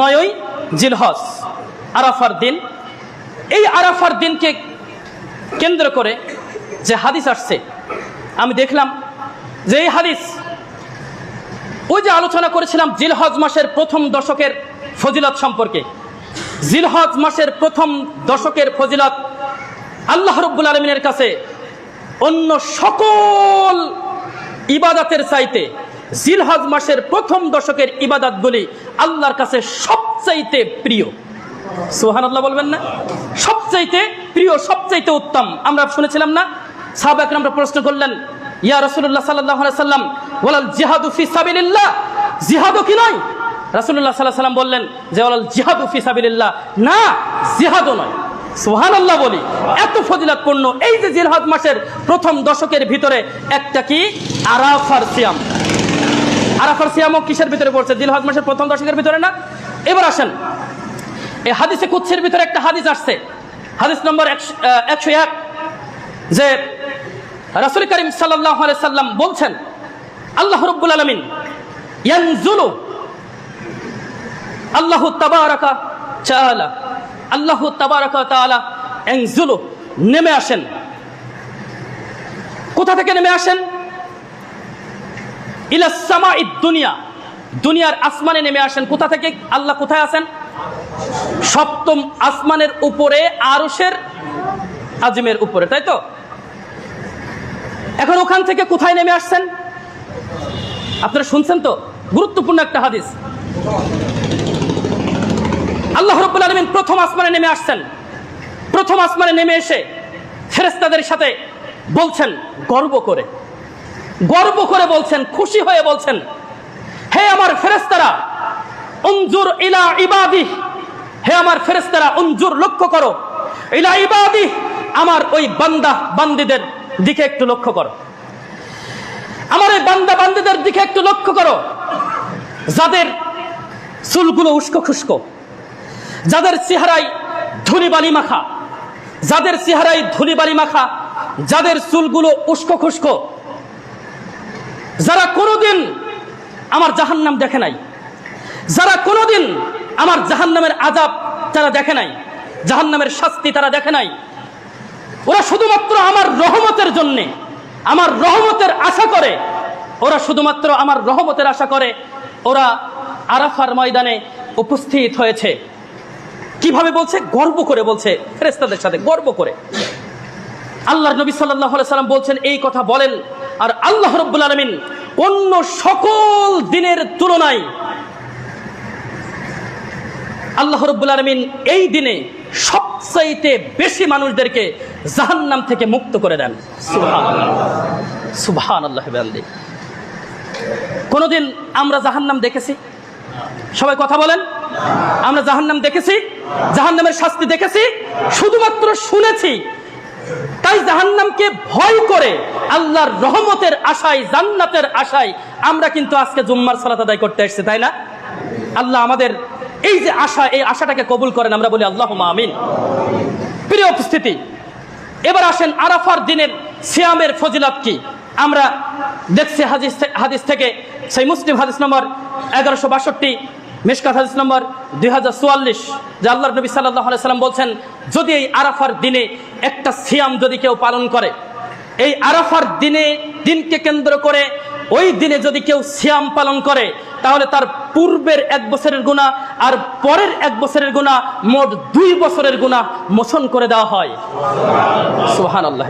নয়ই জিলহজ, আরাফার দিন। এই আরাফার দিনকে কেন্দ্র করে যে হাদিস আসছে, আমি দেখলাম যে এই হাদিস, ওই যে আলোচনা করেছিলাম জিলহজ মাসের প্রথম দশকের ফজিলত সম্পর্কে। জিলহজ মাসের প্রথম দশকের ফজিলত আল্লাহ রব্বুল আলমিনের কাছে অন্য সকল ইবাদাতের চাইতে জিলহজ মাসের প্রথম দশকের ইবাদাতগুলি আল্লাহর কাছে সবচাইতে প্রিয়। সোহান আল্লাহ বলবেন না? সবচাইতে প্রিয়, সবচাইতে উত্তম। আমরা শুনেছিলাম না? সাহাবাক আমরা প্রশ্ন করলেন, ইয়া রসুল্লাহ সাল্লাহ সাল্লাম ওয়ালাল জিহাদু ফি সাবিলিল্লাহ? জিহাদও কি নয়? রাসুল্লাহ সাল্লাহ সাল্লাম বললেন যে, ওয়ালাল জিহাদু ফি সাবিলিল্লাহ। না, জিহাদও নয়। সোহান আল্লাহ বলি, এত ফজিলাতপূর্ণ এই যে জিলহাদ মাসের প্রথম দশকের ভিতরে একটা কি? আরাফার সিয়াম। আরাফার সিয়ামও কিসের ভিতরে পড়ছে? জিলহাদ মাসের প্রথম দশকের ভিতরে না? এবার আসেন। এই হাদিসে কুচ্ছের ভিতরে একটা হাদিস আসছে। হাদিস নম্বর একশো এক, যে রাসুল করিম সাল্লাহ সাল্লাম বলছেন, আল্লাহ রব্বুল আলমিন ইয়ানজুলু আল্লাহ তাবারাকা চালা আল্লাহ তাবারাকা তাআলা এনজুলু নেমে আসেন। কোথা থেকে নেমে আসেন? ইলা সামা দুনিয়া। দুনিয়ার আসমানে নেমে আসেন। কোথা থেকে? আল্লাহ কোথায় আছেন? সপ্তম আসমানের উপরে, আরশের আজিমের উপরে, তাই তো? এখন ওখান থেকে কোথায় নেমে আসছেন? আপনারা শুনছেন তো? গুরুত্বপূর্ণ একটা হাদিস। আল্লাহ রব্বুল আলমিন প্রথম আসমানে নেমে আসছেন। প্রথম আসমানে নেমে এসে ফেরেস্তাদের সাথে বলছেন, গর্ব করে। গর্ব করে বলছেন, খুশি হয়ে বলছেন, হে আমার ফেরেস্তারা অঞ্জুর ইলা ইবাদি হে আমার ফেরেস্তারা অঞ্জুর লক্ষ্য করো, ইলা ইবাদি আমার ওই বান্দা বান্দিদের দিকে একটু লক্ষ্য করো। আমার এই বান্দা বান্দিদের দিকে একটু লক্ষ্য করো। যাদের চুলগুলো উস্কো খুস্কো, যাদের চেহারায় ধুলিবালি মাখা, যাদের চেহারায় ধুলিবালি মাখা, যাদের চুলগুলো উস্কো খুস্কো যারা কোনোদিন আমার জাহান্নাম দেখে নাই, যারা কোনোদিন আমার জাহান্নামের আজাব তারা দেখে নাই, জাহান্নামের শাস্তি তারা দেখে নাই, ওরা শুধুমাত্র আমার রহমতের জন্যে, আমার রহমতের আশা করে, ওরা শুধুমাত্র আমার রহমতের আশা করে, ওরা আরাফার ময়দানে উপস্থিত হয়েছে। কীভাবে বলছে? গর্ব করে বলছে ফেরেস্তাদের সাথে গর্ব করে। আল্লাহ নবী সাল্লাহ সাল্লাম বলছেন, এই কথা বলেন আর আল্লাহ রব্বুল আলমিন অন্য সকল দিনের তুলনায় আল্লাহ রব্বুল আলমিন এই দিনে সবচাইতে বেশি মানুষদেরকে জাহান্নাম থেকে মুক্ত করে দেন। সুবহান আল্লাহ কোনোদিন আমরা জাহান্নাম দেখেছি? সবাই কথা বলেন। আমরা জাহান্নাম দেখেছি? জাহান্নামের শাস্তি দেখেছি? শুধুমাত্র শুনেছি। তাই জাহান্নামকে ভয় করে আল্লাহর রহমতের আশায়, জান্নাতের আশায় আমরা কিন্তু আজকে জুম্মার সালাত আদায় করতে এসেছি, তাই না? আল্লাহ আমাদের এই যে আশা, এই আশাটাকে কবুল করেন, আমরা বলি আল্লাহ আমিন। প্রিয় উপস্থিতি, এবার আসেন আরাফার দিনের সিয়ামের ফজিলাত কি? আমরা দেখছি হাদিস হাদিস থেকে, সেই মুসলিম হাদিস নম্বর এগারোশো বাষট্টি মিসকাত হাদিস নম্বর দুই হাজার চুয়াল্লিশ, যে আল্লাহ নবী সাল্লাহ সাল্লাম বলছেন, যদি এই আরাফার দিনে একটা সিয়াম যদি কেউ পালন করে, এই আরাফার দিনে দিনকে কেন্দ্র করে ওই দিনে যদি কেউ সিয়াম পালন করে, তাহলে তার পূর্বের এক বছরের গুণা আর পরের এক বছরের গুণা মোট দুই বছরের গুণা মোচন করে দেওয়া হয়। সোহান আল্লাহ